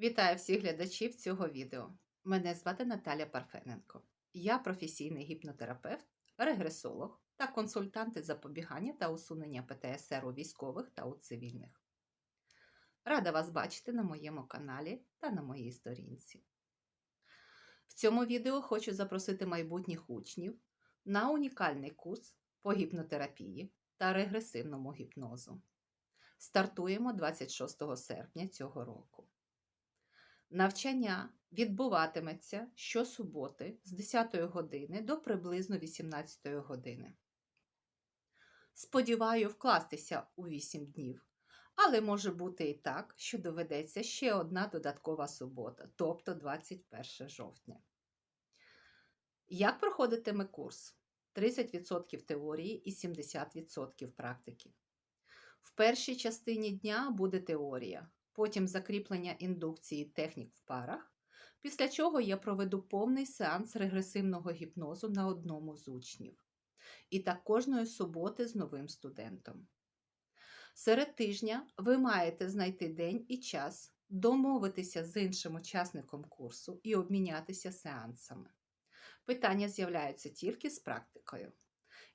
Вітаю всіх глядачів цього відео. Мене звати Наталя Парфененко. Я професійний гіпнотерапевт, регресолог та консультант із запобігання та усунення ПТСР у військових та у цивільних. Рада вас бачити на моєму каналі та на моїй сторінці. В цьому відео хочу запросити майбутніх учнів на унікальний курс по гіпнотерапії та регресивному гіпнозу. Стартуємо 26 серпня цього року. Навчання відбуватиметься щосуботи з 10 години до приблизно 18 години. Сподіваю вкластися у 8 днів, але може бути і так, що доведеться ще одна додаткова субота, тобто 21 жовтня. Як проходитиме курс? 30% теорії і 70% практики. В першій частині дня буде теорія, потім закріплення індукції технік в парах, після чого я проведу повний сеанс регресивного гіпнозу на одному з учнів. І так кожної суботи з новим студентом. Серед тижня ви маєте знайти день і час, домовитися з іншим учасником курсу і обмінятися сеансами. Питання з'являються тільки з практикою.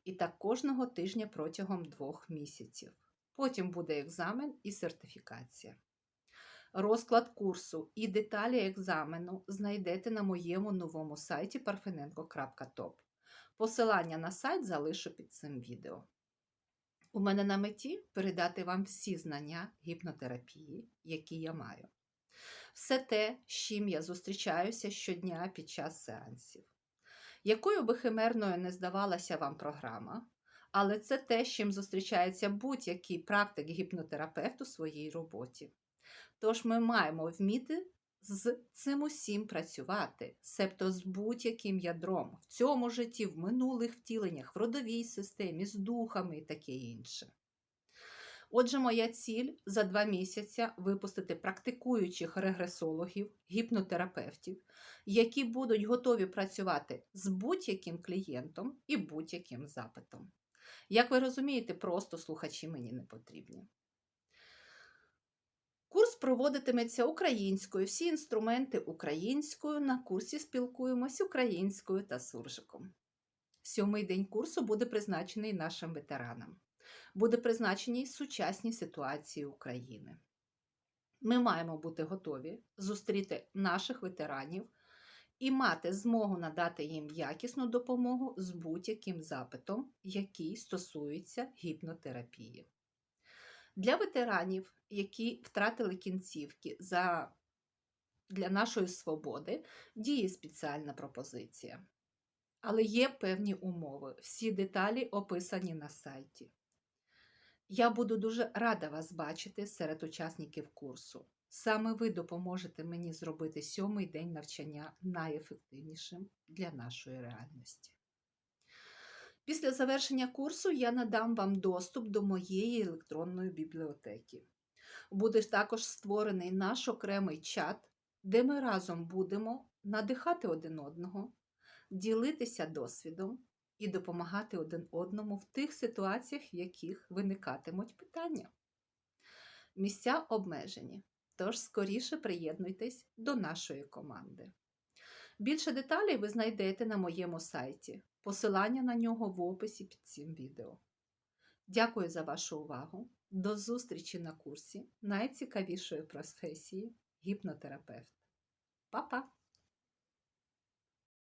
І так кожного тижня протягом двох місяців. Потім буде екзамен і сертифікація. Розклад курсу і деталі екзамену знайдете на моєму новому сайті parfenenko.top. Посилання на сайт залишу під цим відео. У мене на меті передати вам всі знання гіпнотерапії, які я маю. Все те, з чим я зустрічаюся щодня під час сеансів. Якою би химерною не здавалася вам програма, але це те, з чим зустрічається будь-який практик гіпнотерапевт у своїй роботі. Тож ми маємо вміти з цим усім працювати, себто з будь-яким ядром в цьому житті, в минулих втіленнях, в родовій системі, з духами і таке інше. Отже, моя ціль за два місяці випустити практикуючих регресологів, гіпнотерапевтів, які будуть готові працювати з будь-яким клієнтом і будь-яким запитом. Як ви розумієте, просто слухачі мені не потрібні. Курс проводитиметься українською, всі інструменти українською. На курсі спілкуємось українською та суржиком. Сьомий день курсу буде призначений нашим ветеранам. Буде призначені сучасні ситуації України. Ми маємо бути готові зустріти наших ветеранів і мати змогу надати їм якісну допомогу з будь-яким запитом, який стосується гіпнотерапії. Для ветеранів, які втратили кінцівки за... для нашої свободи, діє спеціальна пропозиція. Але є певні умови. Всі деталі описані на сайті. Я буду дуже рада вас бачити серед учасників курсу. Саме ви допоможете мені зробити сьомий день навчання найефективнішим для нашої реальності. Після завершення курсу я надам вам доступ до моєї електронної бібліотеки. Буде також створений наш окремий чат, де ми разом будемо надихати один одного, ділитися досвідом і допомагати один одному в тих ситуаціях, в яких виникатимуть питання. Місця обмежені, тож скоріше приєднуйтесь до нашої команди. Більше деталей ви знайдете на моєму сайті. Посилання на нього в описі під цим відео. Дякую за вашу увагу. До зустрічі на курсі найцікавішої професії гіпнотерапевт. Па-па!